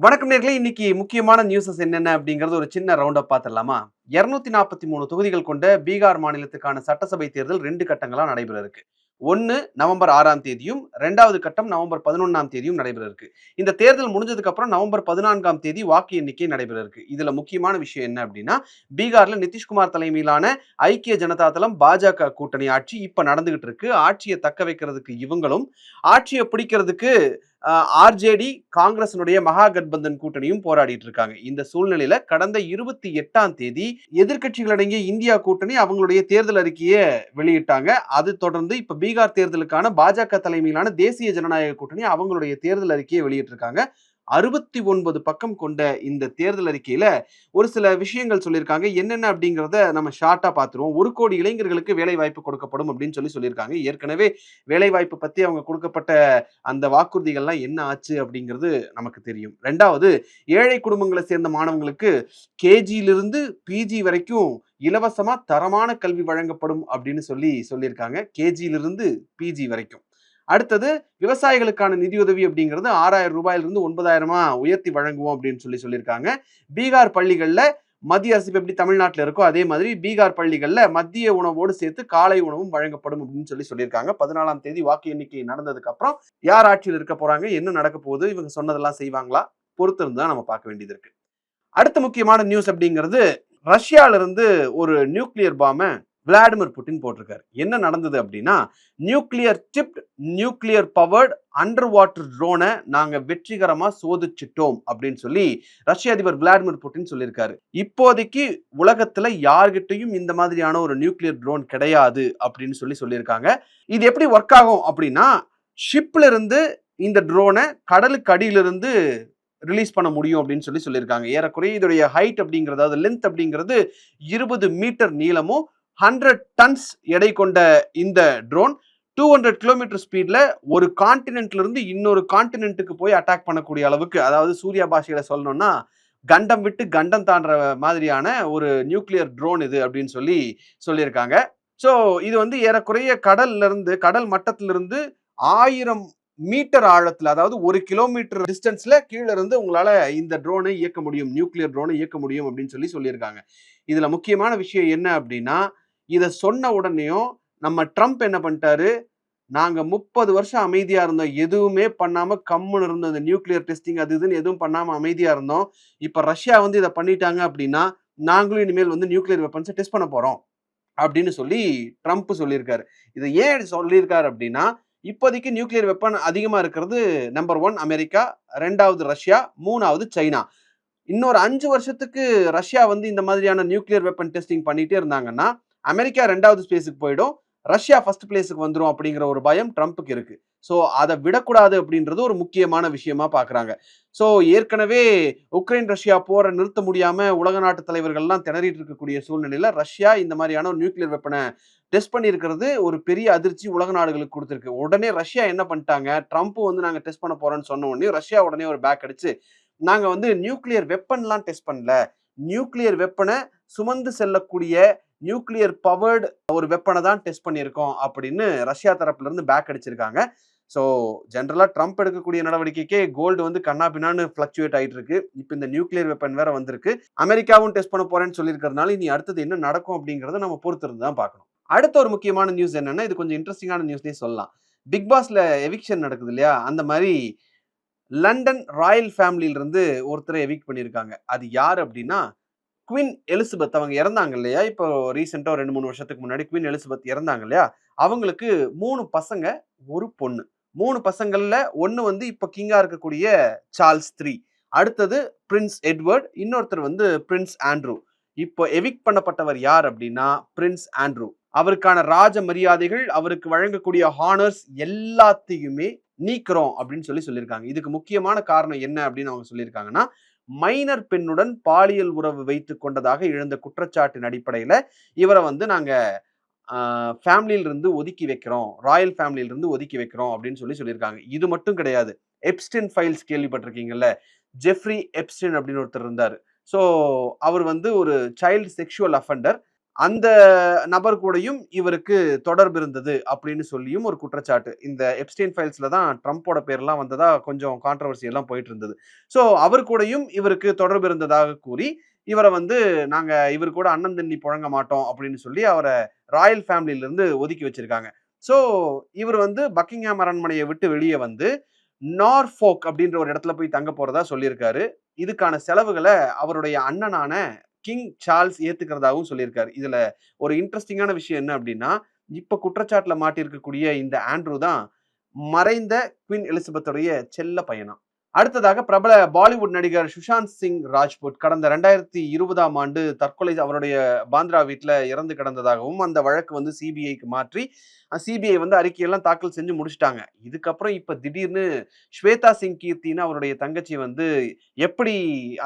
வணக்கம் நேர்களே. இன்னைக்கு முக்கியமான நியூஸஸ் என்னென்ன அப்படிங்கறது ஒரு சின்ன ரவுண்டப் பார்த்துடலாமா இருநூத்தி நாற்பத்தி மூணு தொகுதிகள் கொண்ட பீகார் மாநிலத்துக்கான சட்டசபை தேர்தல் ரெண்டு கட்டங்களா நடைபெற இருக்கு. ஒன்று நவம்பர் ஆறாம் தேதியும் ரெண்டாவது கட்டம் நவம்பர் பதினொன்றாம் தேதியும் நடைபெற இருக்கு. இந்த தேர்தல் முடிஞ்சதுக்கு அப்புறம் நவம்பர் பதினான்காம் தேதி வாக்கு எண்ணிக்கை நடைபெற இருக்கு. இதுல முக்கியமான விஷயம் என்ன அப்படின்னா பீகார்ல நிதிஷ்குமார் தலைமையிலான ஐக்கிய ஜனதா தளம் பாஜக கூட்டணி ஆட்சி இப்ப நடந்துகிட்டு இருக்கு. ஆட்சியை தக்க வைக்கிறதுக்கு இவங்களும் ஆட்சியை பிடிக்கிறதுக்கு ஆர்ஜேடி காங்கிரசனுடைய மகா கட்பந்தன் கூட்டணியும் போராடிட்டு இருக்காங்க இந்த சூழ்நிலையில கடந்த இருபத்தி எட்டாம் தேதி எதிர்க்கட்சிகள் அடங்கிய இந்தியா கூட்டணி அவங்களுடைய தேர்தல் அறிக்கையை வெளியிட்டாங்க. அது தொடர்ந்து இப்ப பீகார் தேர்தலுக்கான பாஜக தலைமையிலான தேசிய ஜனநாயக கூட்டணி அவங்களுடைய தேர்தல் அறிக்கையை வெளியிட்டிருக்காங்க. அறுபத்தி ஒன்பது பக்கம் கொண்ட இந்த தேர்தல் அறிக்கையில ஒரு சில விஷயங்கள் சொல்லியிருக்காங்க. என்னென்ன அப்படிங்கிறத நம்ம ஷார்ட்டா பார்த்துருவோம். ஒரு கோடி இளைஞர்களுக்கு வேலை வாய்ப்பு கொடுக்கப்படும் அப்படின்னு சொல்லி சொல்லியிருக்காங்க. ஏற்கனவே வேலை வாய்ப்பு பத்தி அவங்க கொடுக்கப்பட்ட அந்த வாக்குறுதிகள்லாம் என்ன ஆச்சு அப்படிங்கிறது நமக்கு தெரியும். ரெண்டாவது ஏழை குடும்பங்களை சேர்ந்த மாணவங்களுக்கு கேஜியிலிருந்து பிஜி வரைக்கும் இலவசமா தரமான கல்வி வழங்கப்படும் அப்படின்னு சொல்லி சொல்லியிருக்காங்க. கேஜியிலிருந்து பிஜி வரைக்கும். அடுத்தது விவசாயிகளுக்கான நிதியுதவி அப்படிங்கிறது ஆறாயிரம் ரூபாயிலிருந்து ஒன்பதாயிரமா உயர்த்தி வழங்குவோம் அப்படின்னு சொல்லி சொல்லியிருக்காங்க. பீகார் பள்ளிகளில் மத்திய அரசு எப்படி தமிழ்நாட்டில் இருக்கோ அதே மாதிரி பீகார் பள்ளிகளில் மத்திய உணவோடு சேர்த்து காலை உணவும் வழங்கப்படும் அப்படின்னு சொல்லி சொல்லியிருக்காங்க. பதினாலாம் தேதி வாக்கு எண்ணிக்கை நடந்ததுக்கு அப்புறம் யார் ஆட்சியில் இருக்க போறாங்க என்ன நடக்க போகுது இவங்க சொன்னதெல்லாம் செய்வாங்களா? பொறுத்திருந்து தான் நம்ம பார்க்க வேண்டியது இருக்கு. அடுத்த முக்கியமான நியூஸ் அப்படிங்கிறது ரஷ்யால இருந்து ஒரு நியூக்ளியர் பாமை விளாடிமிர் புட்டின் போட்டிருக்காரு. என்ன நடந்தது அப்படின்னா nuclear tipped nuclear powered under water ட்ரோனை நாங்கள் வெற்றிகரமாக சோதிச்சிட்டோம் அப்படின்னு சொல்லி ரஷ்ய அதிபர் விளாடிமிர் புட்டின் சொல்லியிருக்காரு. இப்போதைக்கு உலகத்தில் யார்கிட்டையும் இந்த மாதிரியான ஒரு நியூக்ளியர் ட்ரோன் கிடையாது அப்படின்னு சொல்லி சொல்லியிருக்காங்க. இது எப்படி ஒர்க் ஆகும் அப்படின்னா ஷிப்ல இருந்து இந்த ட்ரோனை கடலுக்கு அடியிலிருந்து ரிலீஸ் பண்ண முடியும் அப்படின்னு சொல்லி சொல்லியிருக்காங்க. ஏறக்குறைய இதோடைய ஹைட் அப்படிங்கிறது அதாவது லென்த் அப்படிங்கிறது இருபது மீட்டர் நீளமும் ஹண்ட்ரட் டன்ஸ் எடை கொண்ட இந்த ட்ரோன் டூ ஹண்ட்ரட் கிலோமீட்டர் ஸ்பீட்ல ஒரு கான்டினென்ட்ல இருந்து இன்னொரு கான்டினென்ட்டுக்கு போய் அட்டாக் பண்ணக்கூடிய அளவுக்கு அதாவது சூர்யா பாஷையில சொல்லணும்னா கண்டம் விட்டு கண்டம் தாண்டுற மாதிரியான ஒரு நியூக்ளியர் ட்ரோன் இது அப்படின்னு சொல்லி சொல்லியிருக்காங்க. ஸோ இது வந்து ஏறக்குறைய கடல்லிருந்து கடல் மட்டத்திலிருந்து ஆயிரம் மீட்டர் ஆழத்தில் அதாவது ஒரு கிலோமீட்டர் டிஸ்டன்ஸில் கீழே இருந்து உங்களால் இந்த ட்ரோனை இயக்க முடியும் நியூக்ளியர் ட்ரோனை இயக்க முடியும் அப்படின்னு சொல்லி சொல்லியிருக்காங்க. இதில் முக்கியமான விஷயம் என்ன அப்படின்னா இதை சொன்ன உடனேயும் நம்ம ட்ரம்ப் என்ன பண்ணிட்டாரு? நாங்கள் முப்பது வருஷம் அமைதியாக இருந்தோம். எதுவுமே பண்ணாமல் கம்முன்னு இருந்தோம். இந்த நியூக்ளியர் டெஸ்டிங் அது இதுன்னு எதுவும் பண்ணாமல் அமைதியாக இருந்தோம். இப்போ ரஷ்யா வந்து இதை பண்ணிட்டாங்க அப்படின்னா நாங்களும் இனிமேல் வந்து நியூக்ளியர் வெப்பன்ஸை டெஸ்ட் பண்ண போகிறோம் அப்படின்னு சொல்லி ட்ரம்ப் சொல்லியிருக்காரு. இதை ஏன் சொல்லியிருக்காரு அப்படின்னா இப்போதைக்கு நியூக்ளியர் வெப்பன் அதிகமாக இருக்கிறது நம்பர் ஒன் அமெரிக்கா ரெண்டாவது ரஷ்யா மூணாவது சைனா. இன்னொரு அஞ்சு வருஷத்துக்கு ரஷ்யா வந்து இந்த மாதிரியான நியூக்ளியர் வெப்பன் டெஸ்டிங் பண்ணிகிட்டே இருந்தாங்கன்னா அமெரிக்கா ரெண்டாவது ஸ்பேஸுக்கு போயிடும். ரஷ்யா ஃபர்ஸ்ட் பிளேஸுக்கு வந்துடும் அப்படிங்கிற ஒரு பயம் ட்ரம்ப்புக்கு இருக்கு. ஸோ அதை விடக்கூடாது அப்படின்றது ஒரு முக்கியமான விஷயமா பார்க்குறாங்க ஸோ ஏற்கனவே உக்ரைன் ரஷ்யா போரை நிறுத்த முடியாம உலக நாட்டு தலைவர்கள்லாம் திணறிட்டு இருக்கக்கூடிய சூழ்நிலையில ரஷ்யா இந்த மாதிரியான ஒரு நியூக்ளியர் வெப்பனை டெஸ்ட் பண்ணியிருக்கிறது ஒரு பெரிய அதிர்ச்சி உலக நாடுகளுக்கு கொடுத்துருக்கு. உடனே ரஷ்யா என்ன பண்ணிட்டாங்க? ட்ரம்ப் வந்து நாங்கள் டெஸ்ட் பண்ண போறோம்னு சொன்ன உடனே ரஷ்யா உடனே ஒரு பேக் அடிச்சு நாங்கள் வந்து நியூக்ளியர் வெப்பன்லாம் டெஸ்ட் பண்ணல. நியூக்ளியர் வெப்பனை சுமந்து செல்லக்கூடிய நியூக்ளியர் பவர்டு ஒரு வெப்பனை தான் டெஸ்ட் பண்ணியிருக்கோம் அப்படின்னு ரஷ்யா தரப்புலேருந்து பேக் அடிச்சிருக்காங்க. ஸோ ஜென்ரலாக ட்ரம்ப் எடுக்கக்கூடிய நடவடிக்கைக்கே கோல்டு வந்து கண்ணா பின்னான்னு ஃப்ளக்சுவேட் ஆகிட்டு இருக்கு இப்போ இந்த நியூக்ளியர் வெப்பன் வேற வந்திருக்கு. அமெரிக்காவும் டெஸ்ட் பண்ண போறேன்னு சொல்லியிருக்கிறதுனால இனி அடுத்தது என்ன நடக்கும் அப்படிங்கிறத நம்ம பொறுத்திருந்து தான் பார்க்கணும். அடுத்த ஒரு முக்கியமான நியூஸ் என்னன்னா இது கொஞ்சம் இன்ட்ரெஸ்டிங்கான நியூஸ்னே சொல்லலாம். பிக் பாஸ்ல எவிக்ஷன் நடக்குது இல்லையா? அந்த மாதிரி லண்டன் ராயல் ஃபேமிலியிலிருந்து ஒருத்தரை எவிக் பண்ணியிருக்காங்க. அது யார் அப்படின்னா குவின் எலிசபெத் அவங்க இறந்தாங்க இல்லையா? இப்போ ரீசெண்டாக ரெண்டு மூணு வருஷத்துக்கு முன்னாடி குவின் எலிசபெத் இறந்தாங்க இல்லையா? அவங்களுக்கு மூணு பசங்க ஒரு பொண்ணு. மூணு பசங்கள்ல ஒன்று வந்து இப்போ கிங்காக இருக்கக்கூடிய சார்ல்ஸ் த்ரீ அடுத்தது பிரின்ஸ் எட்வர்ட் இன்னொருத்தர் வந்து பிரின்ஸ் ஆண்ட்ரூ இப்போ எவிக் பண்ணப்பட்டவர் யார் அப்படின்னா பிரின்ஸ் ஆண்ட்ரூ அவருக்கான ராஜ மரியாதைகள் அவருக்கு வழங்கக்கூடிய ஹானர்ஸ் எல்லாத்தையுமே நீக்கிறோம் அப்படின்னு சொல்லி சொல்லியிருக்காங்க. இதுக்கு முக்கியமான காரணம் என்ன அப்படின்னு அவங்க சொல்லியிருக்காங்கன்னா மைனர் பெண்ணுடன் பாலியல் உறவு வைத்து கொண்டதாக எழுந்த குற்றச்சாட்டின் அடிப்படையில் இவரை வந்து நாங்கள் ஃபேமிலியிலிருந்து ஒதுக்கி வைக்கிறோம். ராயல் ஃபேமிலியிலிருந்து ஒதுக்கி வைக்கிறோம் அப்படின்னு சொல்லி சொல்லியிருக்காங்க. இது மட்டும் கிடையாது. எப்ஸ்டின் ஃபைல்ஸ் கேள்விப்பட்டிருக்கீங்கல்ல? ஜெஃப்ரி எப்ஸ்டின் அப்படின்னு ஒருத்தர் இருந்தார். ஸோ அவர் வந்து ஒரு சைல்டு செக்ஷுவல் அஃபண்டர் அந்த நபர் கூடயும் இவருக்கு தொடர்பு இருந்தது அப்படின்னு சொல்லியும் ஒரு குற்றச்சாட்டு. இந்த எப்ஸ்டீன் ஃபைல்ஸில் தான் ட்ரம்ப்போட பேர்லாம் வந்ததா கொஞ்சம் கான்ட்ரவர்சி எல்லாம் போயிட்டு இருந்தது. ஸோ அவர் கூடயும் இவருக்கு தொடர்பு இருந்ததாக கூறி இவரை வந்து நாங்கள் இவர் கூட அண்ணன் தண்ணி புழங்க மாட்டோம் அப்படின்னு சொல்லி அவரை ராயல் ஃபேமிலியிலேருந்து ஒதுக்கி வச்சிருக்காங்க. ஸோ இவர் வந்து பக்கிங்ஹாம் அரண்மனையை விட்டு வெளியே வந்து நார்ஃபோக் அப்படின்ற ஒரு இடத்துல போய் தங்க போகிறதா சொல்லியிருக்காரு. இதுக்கான செலவுகளை அவருடைய அண்ணனான கிங் சார்ல்ஸ் ஏத்துக்கிறதாகவும் சொல்லியிருக்காரு. இதுல ஒரு இன்ட்ரெஸ்டிங்கான விஷயம் என்ன அப்படின்னா இப்ப குற்றச்சாட்டுல மாட்டியிருக்கக்கூடிய இந்த ஆண்ட்ரூ தான் மறைந்த குயின் எலிசபெத்துடைய செல்ல பையனா அடுத்ததாக பிரபல பாலிவுட் நடிகர் சுஷாந்த் சிங் ராஜ்புட் கடந்த ரெண்டாயிரத்தி இருபதாம் ஆண்டு தற்கொலை அவருடைய பாந்திரா வீட்டில் இறந்து கிடந்ததாகவும் அந்த வழக்கு வந்து சிபிஐக்கு மாற்றி சிபிஐ வந்து அறிக்கையெல்லாம் தாக்கல் செஞ்சு முடிச்சிட்டாங்க. இதுக்கப்புறம் இப்போ திடீர்னு ஸ்வேதா சிங் கீர்த்தின்னு அவருடைய தங்கச்சி வந்து எப்படி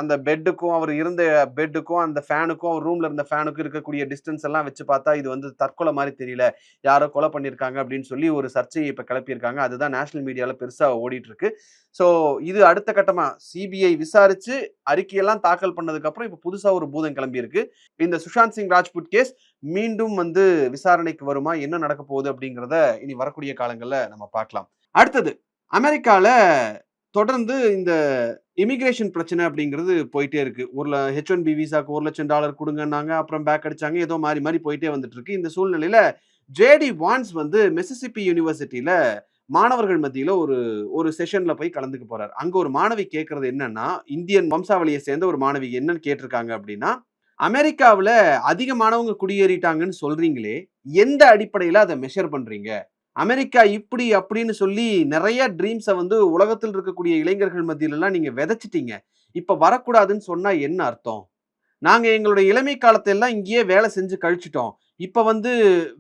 அந்த பெட்டுக்கும் அவர் இருந்த பெட்டுக்கும் அந்த ஃபேனுக்கும் அவர் ரூம்ல இருந்த ஃபேனுக்கும் இருக்கக்கூடிய டிஸ்டன்ஸ் எல்லாம் வச்சு பார்த்தா இது வந்து தற்கொலை மாதிரி தெரியல. யாரோ கொலை பண்ணியிருக்காங்க அப்படின்னு சொல்லி ஒரு சர்ச்சையை இப்போ கிளப்பியிருக்காங்க. அதுதான் நேஷனல் மீடியாவில் பெருசாக ஓடிட்டு இருக்கு. ஸோ இது அடுத்த கட்டமா சிபிஐ விசாரிச்சு அறிக்கையெல்லாம் தாக்கல் பண்ணதுக்கு அப்புறம் இப்போ புதுசா ஒரு பூதம் கிளம்பி இருக்கு இந்த சுஷாந்த் சிங் ராஜ்புட் கேஸ் மீண்டும் வந்து விசாரணைக்கு வருமா? என்ன நடக்க போகுது அப்படிங்கிறத இனி வரக்கூடிய காலங்களில் நம்ம பார்க்கலாம். அடுத்தது அமெரிக்கால தொடர்ந்து இந்த இமிகிரேஷன் பிரச்சனை அப்படிங்கிறது போயிட்டே இருக்கு. ஒரு ஹெச் ஒன் பி விசாக்கு ஒரு லட்சம் டாலர் கொடுங்கன்னாங்க அப்புறம் பேக் அடிச்சாங்க ஏதோ மாறி மாறி போயிட்டே வந்துட்டு இருக்கு. இந்த சூழ்நிலையில ஜேடி வான்ஸ் வந்து மெசிசிபி யூனிவர்சிட்டியில மாணவர்கள் மத்தியில ஒரு ஒரு செஷன்ல போய் கலந்துக்க போறாரு. அங்க ஒரு மாணவி கேட்கறது என்னன்னா இந்தியன் வம்சாவளியை சேர்ந்த ஒரு மாணவி என்னன்னு கேட்டிருக்காங்க அப்படின்னா அமெரிக்காவில் அதிகமானவங்க குடியேறிட்டாங்கன்னு சொல்றீங்களே எந்த அடிப்படையில அதை மெஷர் பண்றீங்க? அமெரிக்கா இப்படி அப்படின்னு சொல்லி நிறைய ட்ரீம்ஸை வந்து உலகத்தில் இருக்கக்கூடிய இளைஞர்கள் மத்தியிலலாம் நீங்க விதைச்சிட்டீங்க. இப்ப வரக்கூடாதுன்னு சொன்னா என்ன அர்த்தம்? நாங்க எங்களுடைய இளமை காலத்தை எல்லாம் இங்கேயே வேலை செஞ்சு கழிச்சிட்டோம். இப்போ வந்து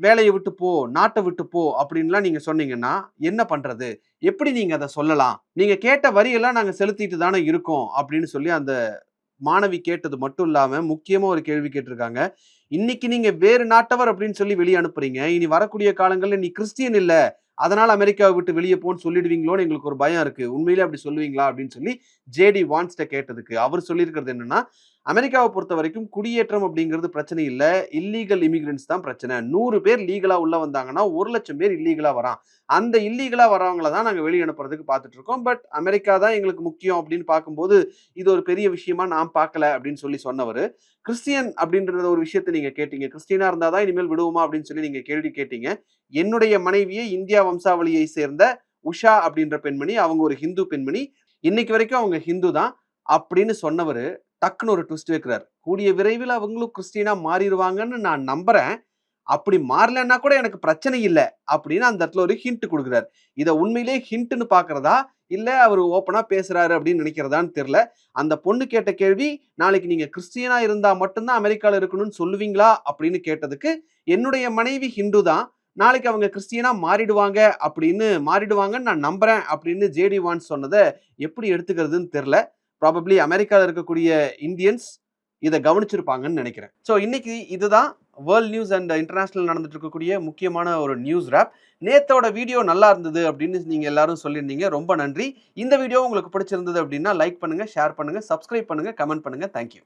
வேலையை விட்டு போ நாட்டை விட்டு போ அப்படின்லாம் நீங்கள் சொன்னீங்கன்னா என்ன பண்ணுறது எப்படி நீங்கள் அதை சொல்லலாம்? நீங்கள் கேட்ட வரியெல்லாம் நாங்கள் செலுத்திட்டு தானே இருக்கோம் அப்படின்னு சொல்லி அந்த மாணவி கேட்டது மட்டும் இல்லாமல் முக்கியமாக ஒரு கேள்வி கேட்டிருக்காங்க. இன்னைக்கு நீங்கள் வேறு நாட்டவர் அப்படின்னு சொல்லி வெளியே அனுப்புறீங்க. இனி வரக்கூடிய காலங்களில் நீ கிறிஸ்டியன் இல்லை. அதனால் அமெரிக்காவை விட்டு வெளியே போன்னு சொல்லிடுவீங்களோன்னு எங்களுக்கு ஒரு பயம் இருக்குது உண்மையிலே அப்படி சொல்லுவீங்களா? அப்படின்னு சொல்லி ஜேடி வான்ஸ்ட கேட்டதுக்கு. அவர் சொல்லியிருக்கிறது என்னன்னா அமெரிக்காவை பொறுத்த வரைக்கும் குடியேற்றம் அப்படிங்கிறது பிரச்சனை இல்லை. இல்லீகல் இமிகிரன்ஸ் தான் பிரச்சனை. நூறு பேர் லீகலாக உள்ளே வந்தாங்கன்னா ஒரு லட்சம் பேர் இல்லீகலாக வரான். அந்த இல்லீகலாக வரவங்கள தான் நாங்கள் வெளியே அனுப்புறதுக்கு பார்த்துட்டு இருக்கோம். பட் அமெரிக்கா தான் எங்களுக்கு முக்கியம் அப்படின்னு பார்க்கும்போது இது ஒரு பெரிய விஷயமா நான் பார்க்கல அப்படின்னு சொல்லி சொன்னவர். கிறிஸ்டியன் அப்படின்ற ஒரு விஷயத்தை நீங்கள் கேட்டீங்க. இருந்தால் தான் இனிமேல் விடுவோமா அப்படின்னு சொல்லி நீங்கள் கேள்வி கேட்டீங்க. என்னுடைய மனைவியை இந்தியா வம்சாவளியை சேர்ந்த உஷா அப்படின்ற பெண்மணி அவங்க ஒரு ஹிந்து பெண்மணி. இன்னைக்கு வரைக்கும் அவங்க ஹிந்து தான் அப்படின்னு சொன்னவர். டக்குன்னு ஒரு ட்விஸ்ட் வைக்கிறார். கூடிய விரைவில் அவங்களும் கிறிஸ்டினா மாறிடுவாங்கன்னு நான் நம்புறேன். அப்படி மாறலன்னா கூட எனக்கு பிரச்சனை இல்லை அப்படின்னு அந்த இடத்துல ஒரு ஹிண்ட் கொடுக்குறாரு. இதை உண்மையிலே ஹிண்ட்னு பார்க்குறதா? இல்லை அவர் ஓப்பனாக பேசுகிறாரு அப்படின்னு நினைக்கிறதான்னு தெரில அந்த பொண்ணு கேட்ட கேள்வி நாளைக்கு நீங்கள் கிறிஸ்டியனாக இருந்தால் மட்டும்தான் அமெரிக்காவில் இருக்கணும்னு சொல்லுவீங்களா? அப்படின்னு கேட்டதுக்கு என்னுடைய மனைவி ஹிந்து தான். நாளைக்கு அவங்க கிறிஸ்டியனாக மாறிடுவாங்க அப்படின்னு மாறிடுவாங்கன்னு நான் நம்புகிறேன் அப்படின்னு ஜேடி வான்ஸ் சொன்னதை எப்படி எடுத்துக்கிறதுன்னு தெரில ப்ராபப்ளி அமெரிக்காவில் இருக்கக்கூடிய இந்தியன்ஸ் இதை கவனிச்சிருப்பாங்கன்னு நினைக்கிறேன். ஸோ இன்னைக்கு இதுதான் வேர்ல்ட் நியூஸ் அண்ட் இன்டர்நேஷனல் நடந்துட்டு இருக்கக்கூடிய முக்கியமான ஒரு நியூஸ் ரேப் நேத்தோட வீடியோ நல்லா இருந்தது அப்படின்னு நீங்கள் எல்லாரும் சொல்லியிருந்தீங்க. ரொம்ப நன்றி. இந்த வீடியோ உங்களுக்கு பிடிச்சிருந்தது அப்படின்னா லைக் பண்ணுங்கள் ஷேர் பண்ணுங்கள் சப்ஸ்கிரைப் பண்ணுங்கள் கமெண்ட் பண்ணுங்கள் தேங்க்யூ